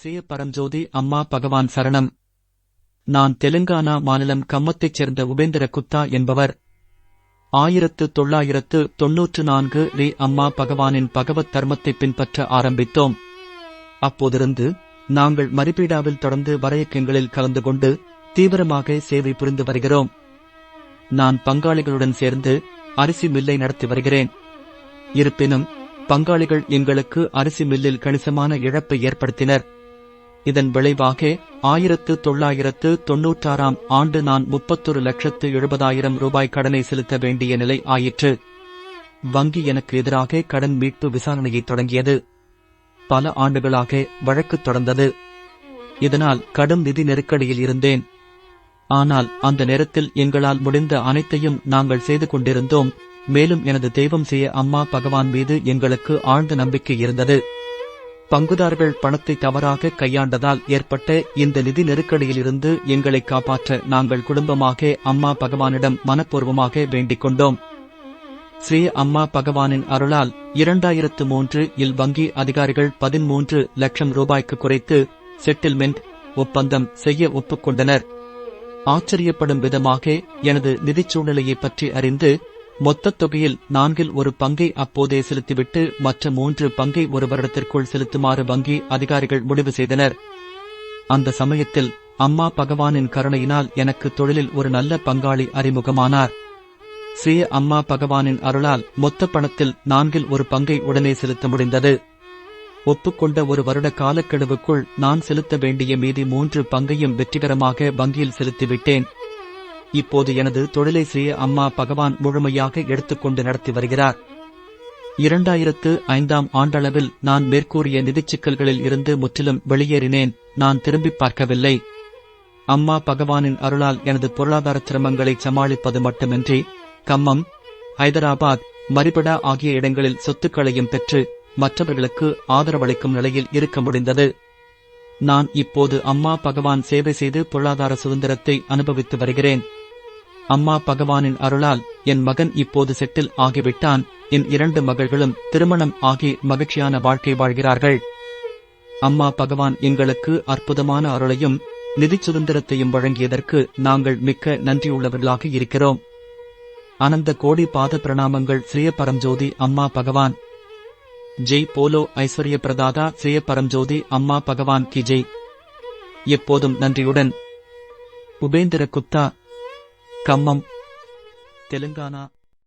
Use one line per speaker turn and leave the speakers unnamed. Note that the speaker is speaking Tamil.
சிய பரஞ்சோதி அம்மா பகவான் சரணம். நான் தெலுங்கானா மாநிலம் கம்மத்தைச் சேர்ந்த உபேந்திர குத்தா என்பவர். ஆயிரத்து தொள்ளாயிரத்து தொன்னூற்று நான்கு ரே அம்மா பகவானின் பகவத் தர்மத்தை பின்பற்ற ஆரம்பித்தோம். அப்போதிருந்து நாங்கள் மரிபீடாவில் தொடர்ந்து வரையக்கங்களில் கலந்து கொண்டு தீவிரமாக சேவை புரிந்து வருகிறோம். நான் பங்காளிகளுடன் சேர்ந்து அரிசி மில்லை நடத்தி வருகிறேன். இருப்பினும் பங்காளிகள் எங்களுக்கு அரிசி மில்லில் கணிசமான இழப்பை ஏற்படுத்தினர். இதன் விளைவாக ஆயிரத்து தொள்ளாயிரத்து தொன்னூற்றாறாம் ஆண்டு நான் முப்பத்தொரு லட்சத்து எழுபதாயிரம் ரூபாய் கடனை செலுத்த வேண்டிய நிலை ஆயிற்று. வங்கி எனக்கு எதிராக கடன் மீட்பு விசாரணையை தொடங்கியது. பல ஆண்டுகளாக வழக்கு தொடர்ந்தது. இதனால் கடும் நிதி நெருக்கடியில் இருந்தேன். ஆனால் அந்த நேரத்தில் எங்களால் முடிந்த அனைத்தையும் நாங்கள் செய்து கொண்டிருந்தோம். மேலும் எனது தெய்வம் செய்ய அம்மா பகவான் மீது எங்களுக்கு ஆழ்ந்த நம்பிக்கை இருந்தது. பங்குதாரர்கள் பணத்தை தவறாக கையாண்டதால் ஏற்பட்ட இந்த நிதி நெருக்கடியிலிருந்து எங்களை காப்பாற்ற நாங்கள் குடும்பமாக அம்மா பகவானிடம் மனப்பூர்வமாக வேண்டிக் கொண்டோம். ஸ்ரீ அம்மா பகவானின் அருளால் இரண்டாயிரத்து மூன்று இல் வங்கி அதிகாரிகள் பதிமூன்று லட்சம் ரூபாய்க்கு குறைத்து செட்டில்மெண்ட் ஒப்பந்தம் செய்ய ஒப்புக்கொண்டனர் ஆச்சரியப்படும் விதமாக எனது நிதிச் சூழ்நிலையை பற்றி அறிந்து மொத்தத் தொகையில் நான்கில் ஒரு பங்கை அப்போதே செலுத்திவிட்டு மற்ற மூன்று பங்கை ஒரு வருடத்திற்குள் செலுத்துமாறு வங்கி அதிகாரிகள் முடிவு செய்தனர். அந்த சமயத்தில் அம்மா பகவானின் கருணையினால் எனக்கு தொழிலில் ஒரு நல்ல பங்காளி அறிமுகமானார். ஸ்ரீ அம்மா பகவானின் அருளால் மொத்த பணத்தில் நான்கில் ஒரு பங்கை உடனே செலுத்த முடிந்தது. ஒப்புக்கொண்ட ஒரு வருட காலக்கெடுவுக்குள் நான் செலுத்த வேண்டிய மீதி மூன்று பங்கையும் வெற்றிகரமாக வங்கியில் செலுத்திவிட்டேன். இப்போது எனது தொழிலை ஸ்ரீ அம்மா பகவான் முழுமையாக எடுத்துக்கொண்டு நடத்தி வருகிறார். இரண்டாயிரத்து ஐந்தாம் ஆண்டளவில் நான் மேற்கூறிய நிதிச் சிக்கல்களில் இருந்து முற்றிலும் வெளியேறினேன். நான் திரும்பிப் பார்க்கவில்லை. அம்மா பகவானின் அருளால் எனது பொருளாதார சிரமங்களை சமாளிப்பது மட்டுமின்றி கம்மம் ஹைதராபாத் மரிபடா ஆகிய இடங்களில் சொத்துக்களையும் பெற்று மற்றவர்களுக்கு ஆதரவளிக்கும் நிலையில் இருக்க முடிந்தது. நான் இப்போது அம்மா பகவான் சேவை செய்து பொருளாதார சுதந்திரத்தை அனுபவித்து வருகிறேன். அம்மா பகவானின் அருளால் என் மகன் இப்போது செட்டில் ஆகிவிட்டான். என் இரண்டு மகள்களும் திருமணம் ஆகி மகிழ்ச்சியான வாழ்க்கை வாழ்கிறார்கள். அம்மா பகவான் எங்களுக்கு அற்புதமான அருளையும் நிதிச் சுதந்திரத்தையும் வழங்கியதற்கு நாங்கள் மிக்க நன்றியுள்ளவர்களாக இருக்கிறோம். அனந்த கோடி பாத பிரணாமங்கள் ஸ்ரீய பரம்ஜோதி அம்மா பகவான். ஜெய் போலோ ஐஸ்வர்ய பிரதாதா ஸ்ரீய பரம்ஜோதி அம்மா பகவான் கி ஜெய். எப்போதும் நன்றியுடன். உபேந்திர குப்தா கம்மம் தெலுங்கானா